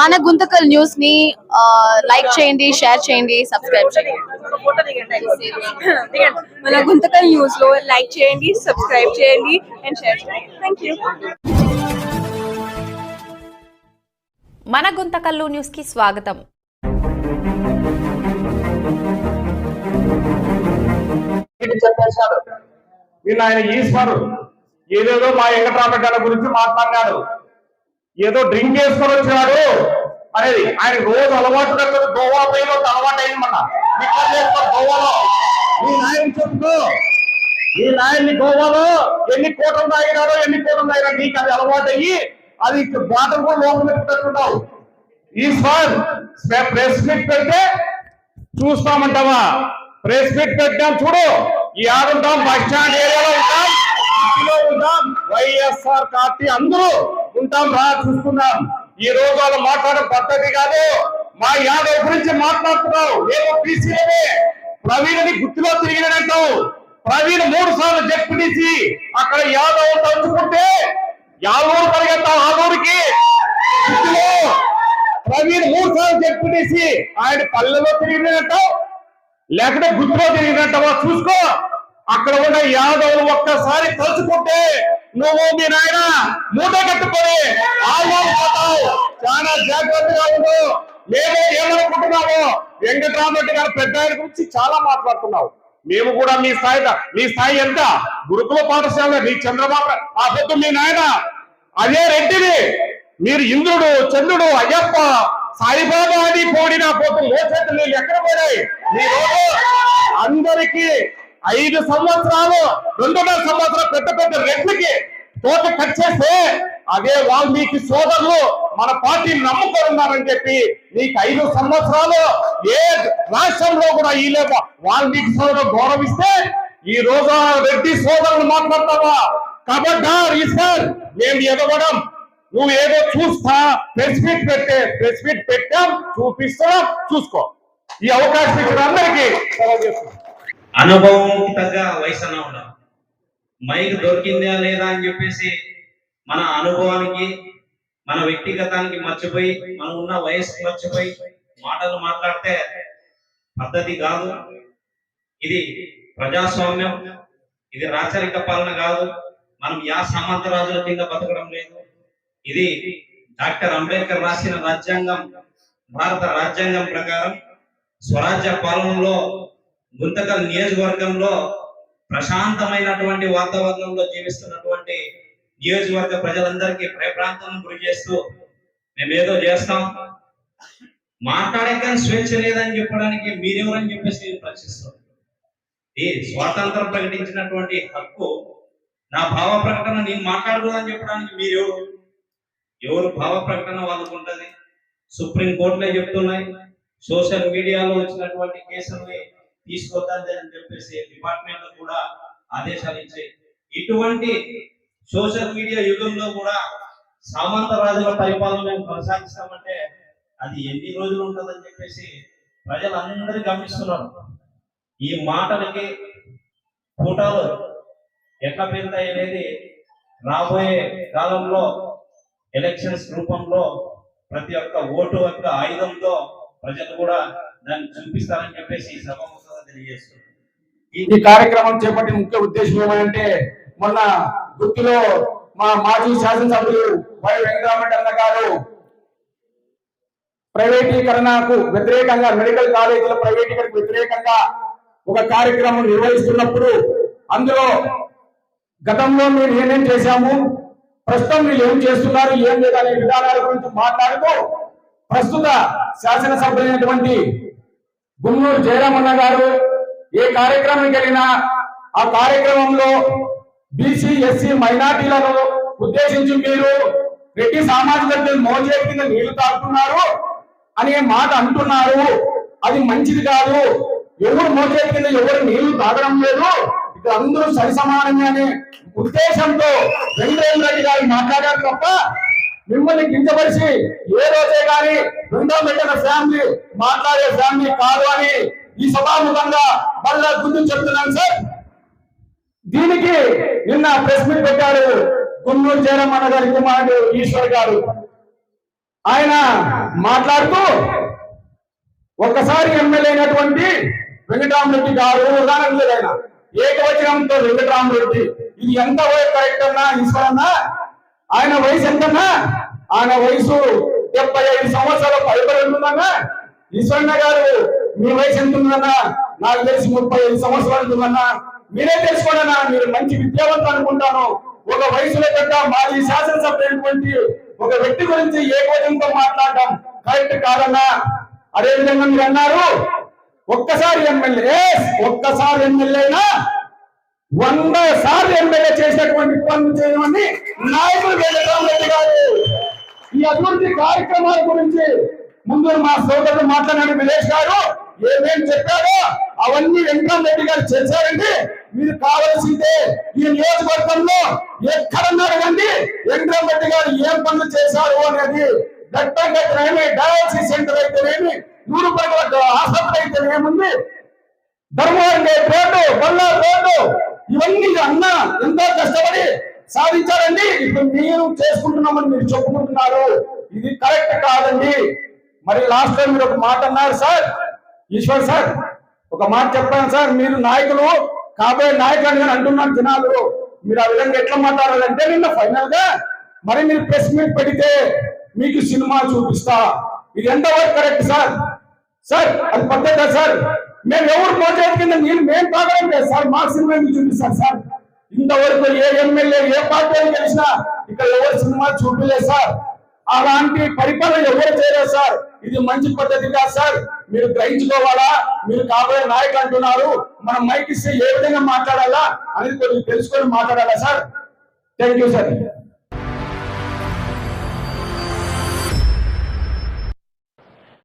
మన గుంతకల్ న్యూస్ని లైక్ చేయండి షేర్ చేయండి సబ్స్క్రైబ్ చేయండి. మన గుంతకల్ న్యూస్లో లైక్ చేయండి సబ్స్క్రైబ్ చేయండి అండ్ షేర్ చేయండి. థ్యాంక్ యూ మన గుంతకల్లు న్యూస్కి స్వాగతం. ఆయన ఈశ్వరు ఏదేదో మా వెంకటరామరెడ్డి గురించి మాట్లాడినాడు. ఏదో డ్రింక్ చేసుకొని వచ్చినాడు అనేది ఆయన రోజు అలవాటు కట్టారు గోవా పోయిలో అలవాటు అయింది మన గోవాలో. ఈ నాయన చెప్పుకో ఈ నాయన్ని గోవాలో ఎన్ని కోటలు తాగినాడో ఎన్ని కోటలు తాగినా నీకు అది అలవాటు అయ్యి అది బాటలు కూడా లోపల పెట్టుకుంటున్నావు. సార్ ప్రెస్ మీట్ పెడితే చూస్తామంటావా? ప్రెస్ మీట్ పెట్టాం చూడు ఈ ఆడుంటాం బస్ స్టాండ్ ఏరియాలో ఉంటాం ఇంటిలో ఉంటాం వైఎస్ఆర్ పార్టీ అందరూ ఉంటాం రా చూస్తున్నాం ఈ రోజు వాళ్ళు మాట్లాడే పద్ధతి కాదు. మా యాదవ్ గురించి మాట్లాడుతున్నావు. మేము బీసీలనే ప్రవీణ్ని గుర్తులో తిరిగినట్టావు ప్రవీణ్ మూడు సార్లు జడ్పీటీసీ. అక్కడ యాదవ్ తలుచుకుంటే యాదవ్ పరిగెత్తావు ఆ ఊరికి. గుర్తులో. ప్రవీణ్ మూడు సార్లు జడ్పీటీసీ. ఆయన పల్లెలో తిరిగినట్టావు లేకపోతే గుర్తులో తిరిగినట్టవా చూసుకో. అక్కడ ఉన్న యాదవులు ఒక్కసారి తలుచుకుంటే నువ్వు మీ నాయన మూట కట్టుకొని ఆల్వాలు పోతావు చాలా జాగ్రత్తగా ఉండు. మేము ఏమనుకుంటున్నాము వెంకటరామరెడ్డి గారు పెద్ద ఆయన గురించి చాలా మాట్లాడుతున్నావు. మేము కూడా మీ స్థాయి మీ స్థాయి ఎంత? గురుకుల పాఠశాల మీ చంద్రబాబు ఆ పొద్దు మీ నాయన. అదే రెడ్డిని. మీరు ఇంద్రుడు చంద్రుడు అయ్యప్ప సాయిబాబా అని పోడిన పోతు మోసేత నీళ్ళు ఎక్కడ పోయాయి మీ రోజు ఐదు సంవత్సరాలు రెండున్నర సంవత్సరాలు పెద్ద పెద్ద రెట్లకి తోట కట్ చేస్తే అదే వాల్మీకి సోదరులు మన పార్టీని నమ్ముకొని ఉన్నారని చెప్పి నీకు ఐదు సంవత్సరాలు ఏ రాష్ట్రంలో కూడా ఈ లేక వాల్మీకి సోదరులు గౌరవిస్తే ఈ రోజు రెడ్డి సోదరులు మాట్లాడతావా? కబడ్డార్ ఈశ్వర్ మేము ఎదగడం నువ్వు ఏదో చూస్తా ప్రెస్ మీట్ పెట్టే ప్రెస్ మీట్ పెట్టాం చూపిస్తాం చూసుకో. ఈ అవకాశం ఇక్కడ అందరికీ అనుభవంకి తగ్గ వయసు అన్న ఉండాలి మైక్ దొరికిందా లేదా అని చెప్పేసి మన అనుభవానికి మన వ్యక్తిగతానికి మర్చిపోయి మనం ఉన్న వయసు మర్చిపోయి మాటలు మాట్లాడితే పద్ధతి కాదు. ఇది ప్రజాస్వామ్యం ఇది రాచరిక పాలన కాదు. మనం యా సామంతరాజుల కింద బతకడం లేదు. ఇది డాక్టర్ అంబేద్కర్ రాసిన రాజ్యాంగం భారత రాజ్యాంగం ప్రకారం స్వరాజ్య పాలనలో గుంతకల్ నియోజకవర్గంలో ప్రశాంతమైనటువంటి వాతావరణంలో జీవిస్తున్నటువంటి నియోజకవర్గ ప్రజలందరికీ భయప్రాంతం గురి చేస్తూ మేమేదో చేస్తాం. మాట్లాడే కానీ స్వేచ్ఛ లేదని చెప్పడానికి మీరెవరని చెప్పేసి నేను ప్రశ్నిస్తాను. ఈ స్వాతంత్రం ప్రకటించినటువంటి హక్కు నా భావ ప్రకటన నేను మాట్లాడకూడదని చెప్పడానికి మీరెవరు? ఎవరు భావ ప్రకటన వాళ్ళకు ఉంటుంది? సుప్రీం కోర్టులే చెప్తున్నాయి. సోషల్ మీడియాలో వచ్చినటువంటి కేసుల్ని తీసుకొద్దని అని చెప్పేసి డిపార్ట్మెంట్ కూడా ఆదేశాలు ఇచ్చాయి ఇటువంటి సోషల్ మీడియా యుగంలో కూడా సామంత రాజుల పరిపాలన మేము కొనసాగిస్తామంటే అది ఎన్ని రోజులు ఉంటుందని చెప్పేసి ప్రజలందరూ గమనిస్తున్నారు. ఈ మాటలకి ఫోటోలు ఎట్లా పెరుగుతాయి అనేది రాబోయే కాలంలో ఎలక్షన్స్ రూపంలో ప్రతి ఒక్క ఓటు యొక్క ఆయుధంతో ప్రజలు కూడా దాన్ని చూపిస్తారని చెప్పేసి ఈ సభ తెలియజేస్తున్నారు ఈ కార్యక్రమం చేపట్టిన ముఖ్య ఉద్దేశం ఏమంటే మొన్న గుర్తులో మా మాజీ శాసనసభ్యులు వై వెంకటరామరెడ్డి అన్న గారు ప్రైవేటీకరణకు వ్యతిరేకంగా మెడికల్ కాలేజీల ప్రైవేటీకరణకు వ్యతిరేకంగా ఒక కార్యక్రమం నిర్వహిస్తున్నప్పుడు అందులో గతంలో మేము ఏమేం చేశాము ప్రస్తుతం మీరు ఏం చేస్తున్నారు ఏం లేదు అనే విధానాల గురించి మాట్లాడుతూ ప్రస్తుత శాసనసభ్యులైనటువంటి గుమ్మూరు జయరామన్న గారు ఏ కార్యక్రమం కలిగినా ఆ కార్యక్రమంలో బీసీ ఎస్సీ మైనార్టీలను ఉద్దేశించి మీరు రెడ్డి సామాజిక మోజే కింద నీళ్ళు తాగుతున్నారు అనే మాట అంటున్నారు. అది మంచిది కాదు. ఎవరు మోజే కింద ఎవరు నీళ్ళు తాగడం లేదు. ఇక్కడ అందరూ సరి సమానమే అనే ఉద్దేశంతో వెంకటేశ్వర రెడ్డి గారు మాట్లాడారు తప్ప మిమ్మల్ని కించపరిచి ఏ రోజే కానీ రెండో పెట్టిన ఫ్యామిలీ మాట్లాడే ఫ్యామిలీ కాదు అని ఈ సభాముఖంగా మళ్ళా గుండు చెప్తున్నాను సార్. దీనికి నిన్న ప్రెస్ మీట్ పెట్టారు గున్నూరు జయరామన్న గారి కుమారుడు ఈశ్వర్ గారు. ఆయన మాట్లాడుతూ ఒక్కసారి ఎమ్మెల్యే అయినటువంటి వెంకటరామరెడ్డి గారు ఉదాహరణ లేదు ఆయన. ఏకవచనంతో వెంకటరామరెడ్డి ఇది ఎంత కరెక్ట్ అన్నా ఈశ్వరన్నా ఆయన వయసు ఎంతన్నా? ఆయన వయసు డెబ్బై ఐదు సంవత్సరాల పైబడి ఉంటుందన్నా? ఈశ్వరన్న గారు మీ వయసు ఎంత ఉందన్నా? నాకు తెలిసి ముప్పై ఐదు సంవత్సరాలు ఉందన్నా. మీరే తెలుసుకోండి మీరు మంచి విద్యావంతం అనుకుంటాను. ఒక వయసులో పెద్ద మాజీ శాసనసభ అయినటువంటి ఒక వ్యక్తి గురించి ఏ ఏకవచనంతో మాట్లాడటం కరెక్ట్ కాదన్నా? అదే విధంగా మీరు అన్నారు ఒక్కసారి ఎమ్మెల్యే ఒక్కసారి ఎమ్మెల్యే అయినా వంద సార్లు ఎమ్మెల్యే చేసినటువంటి పనులు చేయమని నాయకులు వెంకటరామరెడ్డి గారు ఈ అభివృద్ధి కార్యక్రమాల గురించి ముందు మా సోదరుడు మాట్లాడాడు విలేష్ గారు ఏమేం చెప్పారో అవన్నీ వెంకటరామరెడ్డి గారు చేశారండి. మీరు కావాల్సిందే ఈ నియోజకవర్గంలో ఎక్కడన్నారు కండి వెంకటరామరెడ్డి గారు ఏం పనులు చేశారు అనేది దట్టం డయాలసిస్ సెంటర్ అయితేనేమి నూరు పడగల ఆసుపత్రి అయితేనేముంది. ధర్మవరం రోడ్డు రోడ్డు ఇవన్నీ అన్న ఎంతో కష్టపడి సాధించారండి. ఇప్పుడు మీరు చేసుకుంటున్నామని మీరు చెప్పుకుంటున్నారు. ఇది కరెక్ట్ కాదండి. మరి లాస్ట్ టైం మీరు ఒక మాట అన్నారు సార్ ఈశ్వర్ సార్ ఒక మాట చెప్పాను సార్ మీరు నాయకులు కాబోయే నాయకులు అని అంటున్నాను జనాలు. మీరు ఆ విధంగా ఎట్లా మాట్లాడాలంటే నిన్న ఫైనల్గా మరి మీరు ప్రెస్ మీట్ పెడితే మీకు సినిమా చూపిస్తా. ఇది ఎంతవరకు కరెక్ట్ సార్ సార్ అది పద్ధత సార్ మేము ఎవరు మోచేతి కింద నీళ్ళు మేము తాగడం లేదు సార్ మా సినిమా ఎందుకు చూపిస్తారు సార్ ఇంతవరకు ఏ ఎమ్మెల్యే ఏ పార్టీ గెలిచినా ఇక్కడ ఎవరు సినిమా చూపలేదు సార్ అలాంటి పరిపాలన ఎవరు చేయలేదు సార్? ఇది మంచి పద్ధతి కాదు సార్. మీరు గ్రహించుకోవాలా? మీరు కాబోయే నాయకులు అంటున్నారు. మనం మైక్ ఇస్తే ఏ విధంగా మాట్లాడాలా అనేది కొద్దిగా తెలుసుకొని మాట్లాడాలా సార్? Thank you sir